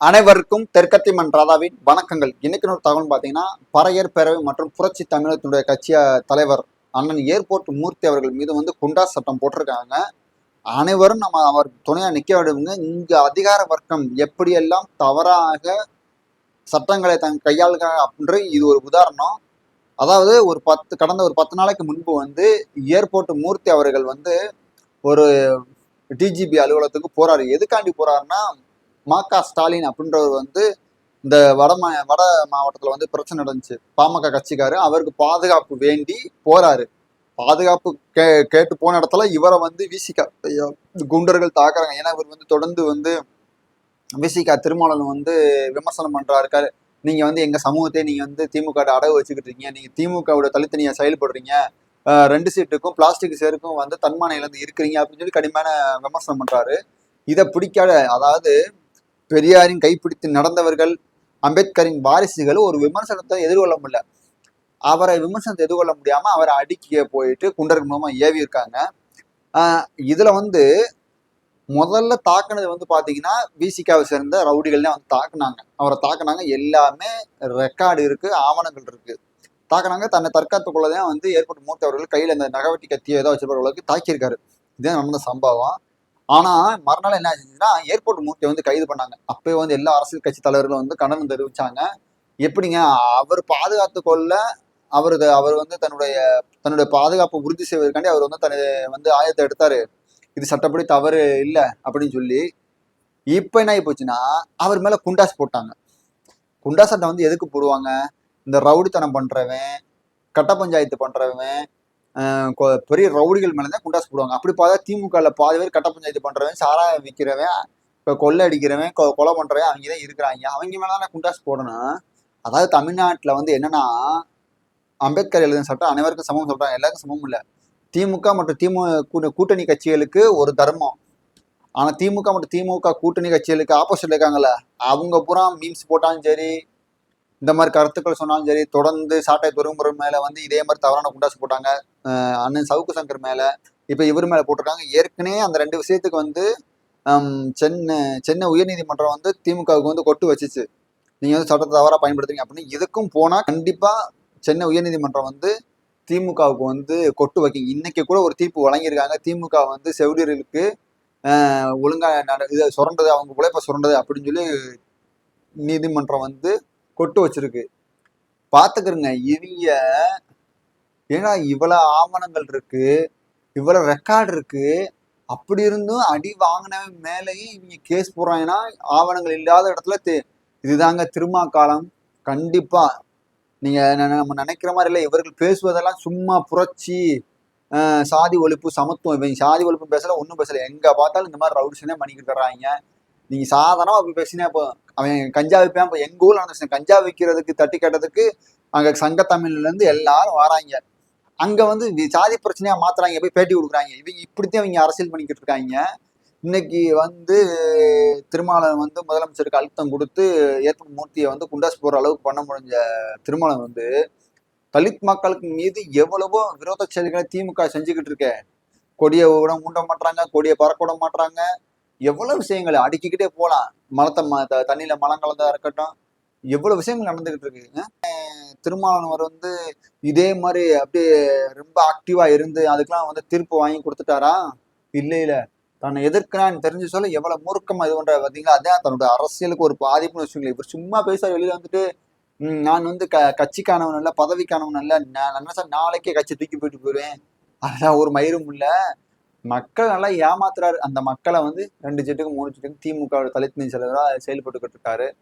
அனைவருக்கும் தெற்கத்திமன் ராதாவின் வணக்கங்கள். இன்னைக்கு ஒரு தகவல் பார்த்தீங்கன்னா பறையர் பேரவை மற்றும் புரட்சி தமிழகத்தினுடைய கட்சிய தலைவர் அண்ணன் ஏர்போர்ட் மூர்த்தி அவர்கள் மீது வந்து குண்டா சட்டம் போட்டிருக்காங்க. அனைவரும் நம்ம அவர் துணையா நிற்க வேண்டுங்க இங்க அதிகார வர்க்கம் எப்படியெல்லாம் தவறாக சட்டங்களை தன் கையாளுகிறாங்க அப்படின்ற இது ஒரு உதாரணம். அதாவது ஒரு பத்து கடந்த ஒரு பத்து நாளைக்கு முன்பு வந்து ஏர்போர்ட் மூர்த்தி அவர்கள் வந்து ஒரு டிஜிபி அலுவலகத்துக்கு போறாரு. எதுக்காண்டி போறாருன்னா மாகா ஸ்டாலின் அப்படின்றவர் வந்து இந்த வட மா வட மாவட்டத்தில் வந்து பிரச்சனை நடந்துச்சு. பாமக கட்சிக்காரு. அவருக்கு பாதுகாப்பு வேண்டி போறாரு. பாதுகாப்பு கே கேட்டு போன இடத்துல இவரை வந்து விசிக குண்டர்கள் தாக்குறாங்க. ஏன்னா இவர் வந்து தொடர்ந்து வந்து விசிகா திருமாவளவன் வந்து விமர்சனம் பண்றா இருக்காரு. நீங்க வந்து எங்க சமூகத்தை நீங்க வந்து திமுக அடகு வச்சுக்கிட்டு இருக்கீங்க. நீங்க திமுகவோட தனித்தனியா செயல்படுறீங்க. ரெண்டு சீட்டுக்கும் பிளாஸ்டிக் சேருக்கும் வந்து தன்மான இழந்து இருக்கிறீங்க அப்படின்னு சொல்லி கடுமையான விமர்சனம் பண்றாரு. இதை பிடிக்காத அதாவது பெரியாரின் கைப்பிடித்து நடந்தவர்கள் அம்பேத்கரின் வாரிசுகள் ஒரு விமர்சனத்தை எதிர்கொள்ள முடியல. அவரை விமர்சனத்தை எதிர்கொள்ள முடியாம அவரை அடிக்க போயிட்டு குண்டர்கள் மூலமா ஏவி இருக்காங்க. இதுல வந்து முதல்ல தாக்குனது வந்து பாத்தீங்கன்னா விசிகாவை சேர்ந்த ரவுடிகள் தான் வந்து தாக்குனாங்க. அவரை தாக்குனாங்க. எல்லாமே ரெக்கார்டு இருக்கு ஆவணங்கள் இருக்கு. தாக்குனாங்க. தன்னை தற்காத்துக்குள்ளதான் வந்து ஏற்பட்டு மூத்தவர்கள் கையில இந்த நகவட்டி கத்தியோ ஏதோ வச்சிருப்பவர்களுக்கு தாக்கியிருக்காரு. இதுதான் நடந்த சம்பவம். ஆனா மறுநாள் என்ன ஆச்சுன்னா ஏர்போர்ட் மூர்த்தியை வந்து கைது பண்ணாங்க. அப்பயே வந்து எல்லா அரசியல் கட்சி தலைவர்களும் வந்து கண்டனம் தெரிவிச்சாங்க. எப்படிங்க அவர் பாதுகாத்து கொள்ள அவரது அவர் வந்து தன்னுடைய தன்னுடைய பாதுகாப்பை உறுதி செய்வதற்காண்டி அவர் வந்து தன்னை வந்து ஆயத்தை எடுத்தாரு. இது சட்டப்படி தவறு இல்லை அப்படின்னு சொல்லி இப்போ என்ன ஆகி போச்சுன்னா அவர் மேல குண்டாஸ் போட்டாங்க. குண்டாஸ் சட்டம் வந்து எதுக்கு போடுவாங்க? இந்த ரவுடித்தனம் பண்றவன் கட்ட பஞ்சாயத்து பண்றவன் பெரிய ரவுடிகள் மேலே தான் குண்டாஸ் போடுவாங்க. அப்படி பார்த்தா திமுகவில் பாதி பேர் கட்ட பஞ்சாயத்து பண்ணுறவன் சாரா விற்கிறவன் இப்போ கொள்ளை அடிக்கிறவன் கொ- கொலை பண்ணுறவன் அவங்க தான் இருக்கிறாங்க. அவங்க மேலே தான் குண்டாஸ் போடணும். அதாவது தமிழ்நாட்டில் வந்து என்னென்னா அம்பேத்கர் எழுதின சட்டம் அனைவருக்கும் சமம் சொல்கிறாங்க எல்லாருக்கும் சமம் இல்லை. திமுக மற்றும் திமுக கூட்டணி கட்சிகளுக்கு ஒரு தர்மம். ஆனால் திமுக மற்றும் திமுக கூட்டணி கட்சிகளுக்கு ஆப்போசிட்ல இருக்காங்கல்ல. அவங்க பூரா மீம்ஸ் போட்டாலும் சரி இந்த மாதிரி கருத்துக்கள் சொன்னாலும் சரி தொடர்ந்து சாட்டை துறைமுறை மேலே வந்து இதே மாதிரி தவறான குண்டாசு போட்டாங்க. அண்ணன் சவுக்கு சங்கர் மேலே இப்போ இவர் மேலே போட்டிருக்காங்க. ஏற்கனவே அந்த ரெண்டு விஷயத்துக்கு வந்து சென்னை சென்னை உயர்நீதிமன்றம் வந்து திமுகவுக்கு வந்து கொட்டு வச்சுச்சு. நீங்கள் வந்து சட்டத்தை தவறாக பயன்படுத்துறீங்க அப்படின்னு. இதுக்கும் போனால் கண்டிப்பாக சென்னை உயர்நீதிமன்றம் வந்து திமுகவுக்கு வந்து கொட்டு வைக்கிங்க இன்னைக்கு கூட ஒரு தீர்ப்பு வழங்கியிருக்காங்க. திமுக வந்து செவிலியர்களுக்கு ஒழுங்காக நட- இதை சுரண்டது அவங்க உழைப்ப சுரண்டது அப்படின்னு சொல்லி நீதிமன்றம் வந்து கொட்டு வச்சிருக்கு. பார்த்துக்கிறங்க இவங்க ஏன்னா இவ்வளோ ஆவணங்கள் இருக்கு இவ்வளோ ரெக்கார்டு இருக்கு. அப்படி இருந்தும் அடி வாங்கினவன் மேலேயும் இவங்க கேஸ் போடுறாங்கன்னா ஆவணங்கள் இல்லாத இடத்துல இதுதாங்க திருமா காலம். கண்டிப்பாக நீங்கள் நம்ம நினைக்கிற மாதிரி இல்லை இவர்கள் பேசுவதெல்லாம் சும்மா புரட்சி சாதி ஒழிப்பு சமத்துவம். இவங்க சாதி ஒழிப்பு பேசல ஒன்றும் பேசல. எங்கே பார்த்தாலும் இந்த மாதிரி ரவுடிஷனே பண்ணிக்கிட்டு தர்றாங்க நீங்க சாதாரணமா அப்படி பேசினா இப்போ அவன் கஞ்சா விற்பான் இப்போ எங்க ஊர்ல நடந்துச்சு. கஞ்சா விற்கிறதுக்கு தட்டி கட்டதுக்கு அங்க சங்க தமிழ்ல இருந்து எல்லாரும் வராங்க. அங்க வந்து சாதி பிரச்சனையா மாத்துறாங்க போய் பேட்டி கொடுக்குறாங்க. இவங்க இப்படித்தான் இவங்க அரசியல் பண்ணிக்கிட்டு இருக்காங்க. இன்னைக்கு வந்து திருமாவளவன் வந்து முதலமைச்சருக்கு அழுத்தம் கொடுத்து ஏற்ப மூர்த்தியை வந்து குண்டாஸ் போற அளவுக்கு பண்ண முடிஞ்ச திருமாவளவன் வந்து தலித் மக்களுக்கு மீது எவ்வளவோ விரோத செயல்களை திமுக செஞ்சுக்கிட்டு இருக்க. கொடியை கூட மூண்ட மாட்டாங்க கொடியை பறக்க விட மாட்டாங்க எவ்வளவு விஷயங்களை அடுக்கிக்கிட்டே போகலாம் மலத்தை ம த- தண்ணியில மலம் கலந்தா இருக்கட்டும். எவ்வளவு விஷயங்கள் நடந்துகிட்டு இருக்குங்க திருமாவளவர் வந்து இதே மாதிரி அப்படியே ரொம்ப ஆக்டிவா இருந்து அதுக்கெல்லாம் வந்து தீர்ப்பு வாங்கி கொடுத்துட்டாரா? இல்ல இல்ல. தன்னை எதிர்க்கிறான்னு தெரிஞ்சு சொல்ல எவ்வளவு மூர்க்கமா இது பண்ற பாத்தீங்களா அதான் தன்னோட அரசியலுக்கு ஒரு பாதிப்புன்னு வச்சுக்கோங்களேன். இவர் சும்மா பேச வெளியில வந்துட்டு நான் வந்து க கட்சிக்கானவன் இல்லை பதவிக்கானவன் இல்லை நான் சார் நாளைக்கே கட்சி தூக்கி போயிட்டு போயிடுவேன் அதெல்லாம் ஒரு மயிரும் இல்லை. மக்கள் நல்லா ஏமாத்துறாரு. அந்த மக்களை வந்து ரெண்டு சீட்டுக்கு மூணு சீட்டுக்கு திமுக தலித் செலவராக செயல்பட்டுக்கிட்டு இருக்காரு.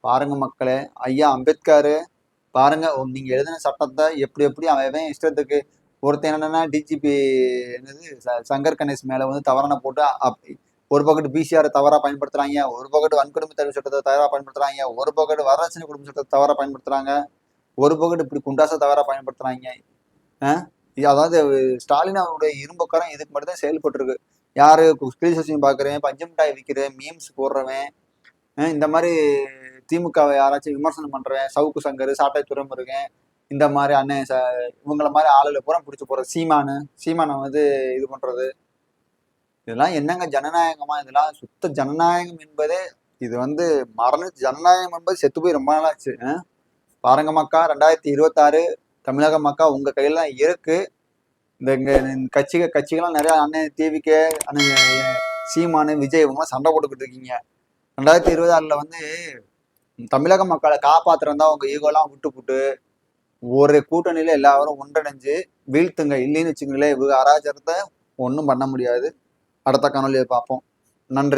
பாருங்க மக்களே ஐயா அம்பேத்கரு பாருங்க நீங்க எழுதின சட்டத்தை எப்படி எப்படி அவன் இஷ்டத்துக்கு ஒருத்தன் என்னன்னா டிஜிபி என்னது ச- சங்கர் கணேஷ் மேல வந்து தவறான போட்டு அப்படி ஒரு பக்கத்து பிசிஆர் தவறா பயன்படுத்துறாங்க. ஒரு பக்கத்து வன்கொடுமை தடுப்பு சட்டத்தை தவறா பயன்படுத்துறாங்க. ஒரு பக்கத்து வரதட்சணை குடும்ப சட்டத்தை தவறா பயன்படுத்துறாங்க. ஒரு பக்கத்து இப்படி குண்டாசை தவறா பயன்படுத்துறாங்க. அதாவது ஸ்டாலின் அவருடைய இரும்புக்காரன் இதுக்கு மட்டும் தான் செயல்பட்டு இருக்கு யாரு ஸ்கிரீன் சோசியம் பாக்குறேன் பஞ்சமிட்டாய் விற்கிறேன் மீம்ஸ் போடுறவன் இந்த மாதிரி திமுகவை யாராச்சும் விமர்சனம் பண்ணுறேன் சவுக்கு சங்கர் சாட்டை துறைமுருகன் இந்த மாதிரி அண்ணன் ச இவங்கள மாதிரி ஆளுல பூரா பிடிச்சி போறது சீமானு சீமானை வந்து இது பண்றது. இதெல்லாம் என்னங்க ஜனநாயகமா? இதெல்லாம் சுத்த ஜனநாயகம் என்பதே இது வந்து மரண ஜனநாயகம் என்பது செத்து போய் ரொம்ப நாளாச்சு பாருங்க மக்கா ரெண்டாயிரத்தி இருபத்தாறு தமிழக மக்கள் உங்க கையில தான் இருக்கு. இந்த இங்க கட்சி கட்சிகள் கட்சிகள்லாம் நிறைய அண்ணன் டிவிக்கு அண்ணன் சீமானு விஜய் இவங்கலாம் சண்டை போட்டுக்கிட்டு இருக்கீங்க. ரெண்டாயிரத்தி இருபது ஆறுல வந்து தமிழக மக்களை காப்பாத்துறதா தான் உங்க ஈகோலாம் விட்டு போட்டு ஒரு கூட்டணியில எல்லாரும் ஒன்றிணைஞ்சு வீழ்த்துங்க. இல்லைன்னு வச்சுங்களேன் இவங்க அராஜகத்தை ஒன்றும் பண்ண முடியாது. அடுத்த காணொலியை பார்ப்போம். நன்றி.